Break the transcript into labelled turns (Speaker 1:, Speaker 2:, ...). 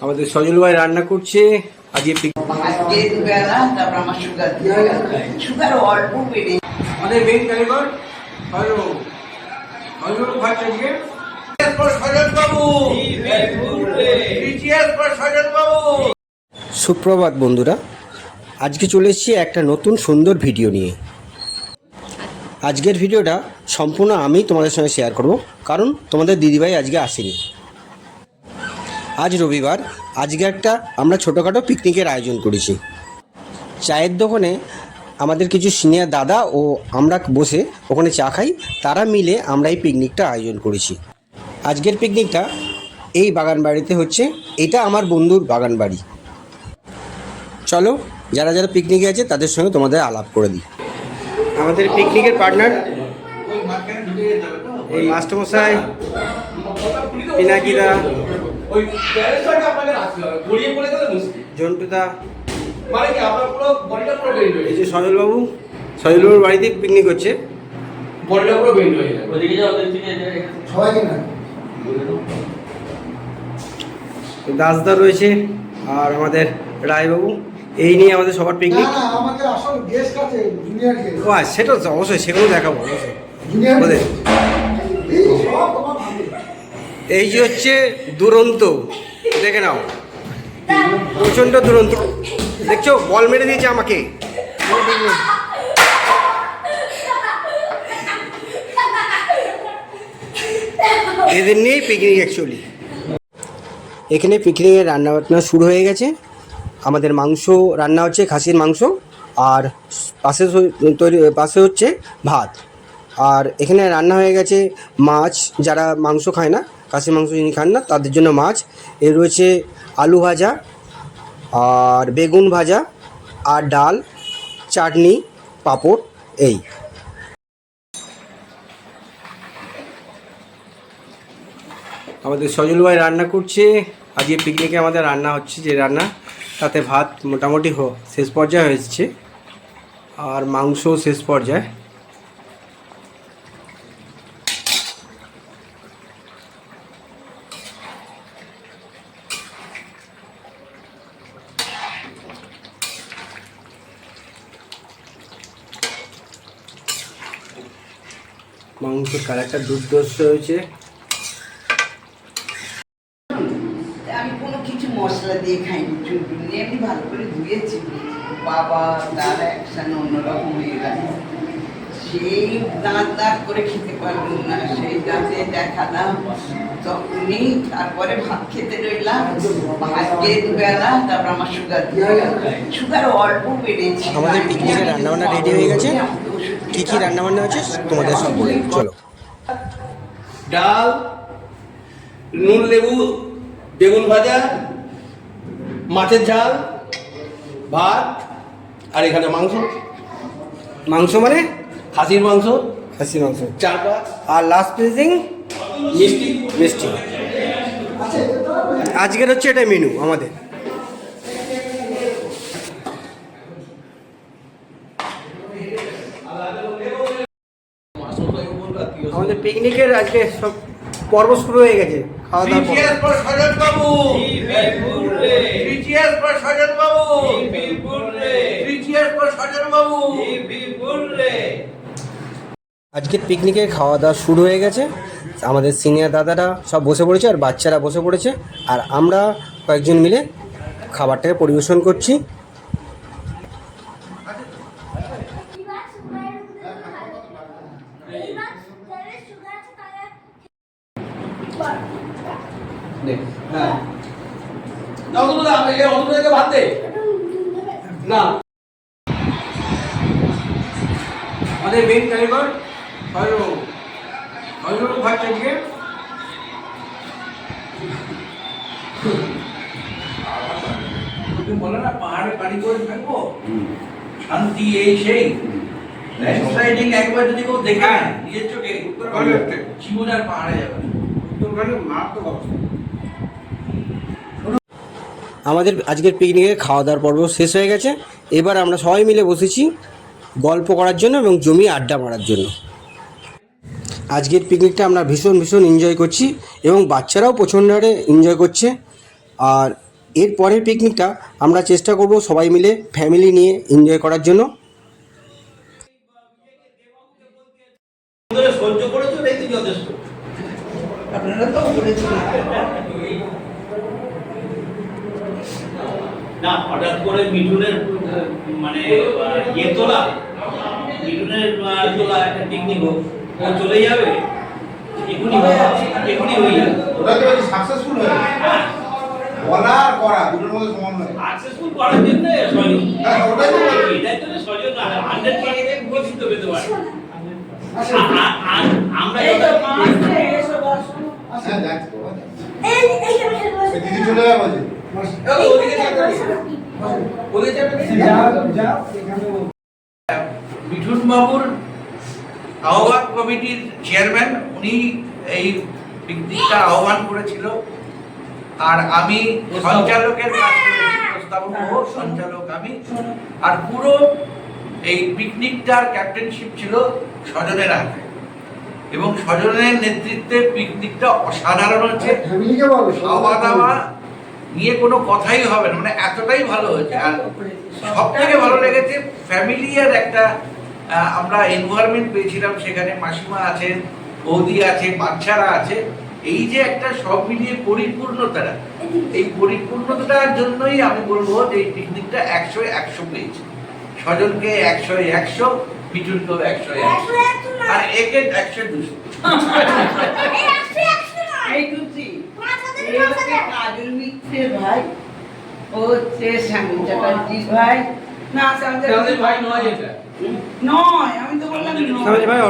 Speaker 1: আমাদের সজল ভাই রান্না করছে আজকে পিক-
Speaker 2: আজকে দুবেলা তারপর আমার সুগার দিয়ে গেল। সুগার অল্প বেড়ে
Speaker 1: আমাদের মেন কারিগর সুপ্রভাত বন্ধুরা আজকে চলে এসেছি একটা নতুন সুন্দর ভিডিও নিয়ে। আজকের ভিডিওটা সম্পূর্ণ আমি তোমাদের সঙ্গে শেয়ার করব কারণ তোমাদের দিদিভাই আজকে আসেনি। আজ রবিবার। আজকে একটা আমরা ছোটোখাটো পিকনিকের আয়োজন করেছি। চায়ের দোকানে আমাদের কিছু সিনিয়র দাদা ও আমরা বসে ওখানে চা খাই। তারা মিলে আমরা এই পিকনিকটা আয়োজন করেছি। আজকের পিকনিকটা এই বাগান বাড়িতে হচ্ছে। এটা আমার বন্ধুর বাগান বাড়ি চলো, যারা যারা পিকনিকে আছে তাদের সঙ্গে তোমাদের আলাপ করে দিই। আমাদের পিকনিকের পার্টনার এই মাস্টারমশাই, পিনাকিদা।
Speaker 3: ওই ব্যালেন্সটা আপনাকে রাখতে হবে। গড়িয়ে পড়ে গেলে মুশকিল।
Speaker 1: জন্টুদা।
Speaker 3: মানে কি আপনার পুরো বডিটা পুরো বেন্ড হয়ে
Speaker 1: এই যে সজলবাবু সজলবাবুর বাড়িতে পিকনিক হচ্ছে।
Speaker 3: বডিটা পুরো বেন্ড হয়ে
Speaker 4: ওদিকে যাও ওদিক
Speaker 5: সবাইকে না।
Speaker 1: দাসদা রয়েছে আর আমাদের রায়বাবু। এই নিয়ে আমাদের সবার পিকনিক ও আচ্ছা, সেটা তো অবশ্যই সেগুলো দেখাবো অবশ্যই
Speaker 5: জুনিয়র
Speaker 1: ওদের।
Speaker 5: এই সব তোমার ভালো।
Speaker 1: এই যে হচ্ছে দুরন্ত, দেখে নাও। প্রচণ্ড দুরন্ত। দেখছ? বল মেরে দিয়েছে আমাকে। এদের নিয়েই পিকনিক অ্যাকচুয়ালি এখানে পিকনিকের রান্না বান্না শুরু হয়ে গেছে। আমাদের মাংস রান্না হচ্ছে খাসির মাংস, আর পাশে তৈরি পাশে হচ্ছে ভাত। আর এখানে রান্না হয়ে গেছে মাছ, যারা মাংস খায় না খাসির মাংস যিনি খান না, তাদের জন্য মাছ। এর রয়েছে আলু ভাজা, আর বেগুন ভাজা, আর ডাল, চাটনি, পাঁপড়, এই। আমাদের সজল ভাই রান্না করছে। আজকে পিকনিকে আমাদের রান্না হচ্ছে যে রান্না। তাতে ভাত মোটামুটি শেষ পর্যায়ে হয়েছে, আর মাংস শেষ পর্যায়ে। মাংসের কালারটা দুর্দর্শ হয়েছে।
Speaker 2: আমি কোনো কিছু মশলা দিয়ে খাইনি এমনি ভালো করে ধুয়েছি। বাবা তার অন্যরকম হয়ে গেল। সেই দাঁত দাঁত করে খেতে পারলাম না সেই দাঁতে দেখালাম তখনই তারপরে ভাত খেতে রইলাম ভাত খেয়ে দুবেলা তারপর আমার সুগার দিয়ে সুগার অল্প বেড়েছে।
Speaker 1: আমাদের পিকনিকের রান্নাবান্না ready হয়ে গেছে? কী কী রান্নাবান্না আছে তোমাদের সব বলি চলো।
Speaker 3: ডাল নুন লেবু বেগুন ভাজা মাছের ঝাল ভাত আর এখানে মাংস।
Speaker 1: মাংস মানে?
Speaker 3: খাসির মাংস।
Speaker 1: খাসি মাংস।
Speaker 3: চাপা
Speaker 1: আর লাস্ট প্লেসিং
Speaker 3: মিষ্টি।
Speaker 1: মিষ্টি। আজকের হচ্ছে এটা মেনু আমাদের। আমাদের পিকনিকের আজকে সব পর্ব শুরু হয়ে গেছে খাওয়া দাওয়া আজকের পিকনিকের খাওয়া দাওয়া শুরু হয়ে গেছে। আমাদের সিনিয়র দাদারা সব বসে পড়েছে আর বাচ্চারা বসে পড়েছে। আর আমরা কয়েকজন মিলে খাবারটাকে পরিবেশন করছি।
Speaker 3: দাও তো এই অন্তরে ভাত দে? না।
Speaker 1: আমাদের কারিগর হলো হলো ভাত
Speaker 3: তুমি বলো না পাহাড়ে বাড়ি করে থাকব? শান্তি এই সেই। ল্যান্ডস্লাইডিং একবার যদি কেউ দেখে নিজের চোখে জীবন আর পাহাড়ে যাবে। না।
Speaker 1: আমাদের আজকের পিকনিকের খাওয়া দাওয়ার পর্ব শেষ হয়ে গেছে। এবার আমরা সবাই মিলে বসেছি গল্প করার জন্য এবং জমি আড্ডা মারার জন্য। আজকের পিকনিকটা আমরা ভীষণ ভীষণ এনজয় করছি এবং বাচ্চারাও প্রচণ্ড হারে এনজয় করছে। আর এর পরের পিকনিকটা আমরা চেষ্টা করব সবাই মিলে ফ্যামিলি নিয়ে এনজয় করার জন্য।
Speaker 3: সহ্য করেছ যথেষ্ট
Speaker 2: আপনারা তো
Speaker 4: না হঠাৎ করে মিঠুনের মানে ইয়ে তোলা মিঠুনের তোলা একটা পিকনিক হোক ও চলে যাবে? এখনই হবে, এখনই হয়ে যাবে।
Speaker 6: ওটা তো সাকসেসফুল হয়ে গেছে। বলা আর করা দুটোর মধ্যে সমান নয়।
Speaker 4: সাকসেসফুল করার জন্য
Speaker 6: হ্যাঁ, ওটাই তো বলছি।
Speaker 4: এটাই তো সহযোগ না হান্ড্রেড পার্সেন্ট উপস্থিত পেতে পারে। আমরা
Speaker 2: এই তো
Speaker 4: যখন-
Speaker 2: মাসে এসো বসো।
Speaker 6: হ্যাঁ।
Speaker 7: এই
Speaker 6: এই দিদি চলে যাবে
Speaker 3: মিঠুন বাবুর আহ্বান কমিটির চেয়ারম্যান উনি এই পিকনিকটা আহ্বান করেছিল। আর আমি সঞ্চালকের কাজ প্রস্তাবক সঞ্চালক আমি। আর পুরো এই পিকনিকটার ক্যাপ্টেনশিপ ছিল স্বজনের হাতে। এবং স্বজনের নেতৃত্বে পিকনিকটা অসাধারণ হচ্ছে খাওয়া দাওয়া নিয়ে কোনো কথাই হবে না মানে এতটাই ভালো হয়েছে। আর সব থেকে ভালো লেগেছে ফ্যামিলি আর একটা আমরা এনভায়রনমেন্ট পেয়েছিলাম সেখানে। মাসিমা আছেন বৌদি আছে বাচ্চারা আছে। এই যে একটা সব মিলিয়ে পরিপূর্ণতা এই পরিপূর্ণতার জন্যই আমি বলব যে এই পিকনিকটা একশো একশো পেয়েছে। স্বজনকে একশো একশো মিঠুনকেও একশো। একশো আর একে একশো দুশো
Speaker 7: এই একশো একশো নয়
Speaker 2: এই টুচি
Speaker 7: পাঁচ হাজার
Speaker 2: এই
Speaker 7: পাঁচ
Speaker 2: হচ্ছে
Speaker 7: হাজার
Speaker 2: কাজল মিত্রের ভাই ও হচ্ছে শ্যামল চ্যাটার্জির ভাই। না
Speaker 3: ভাই নয় এটা।
Speaker 2: নয় আমি তো বললাম নয়।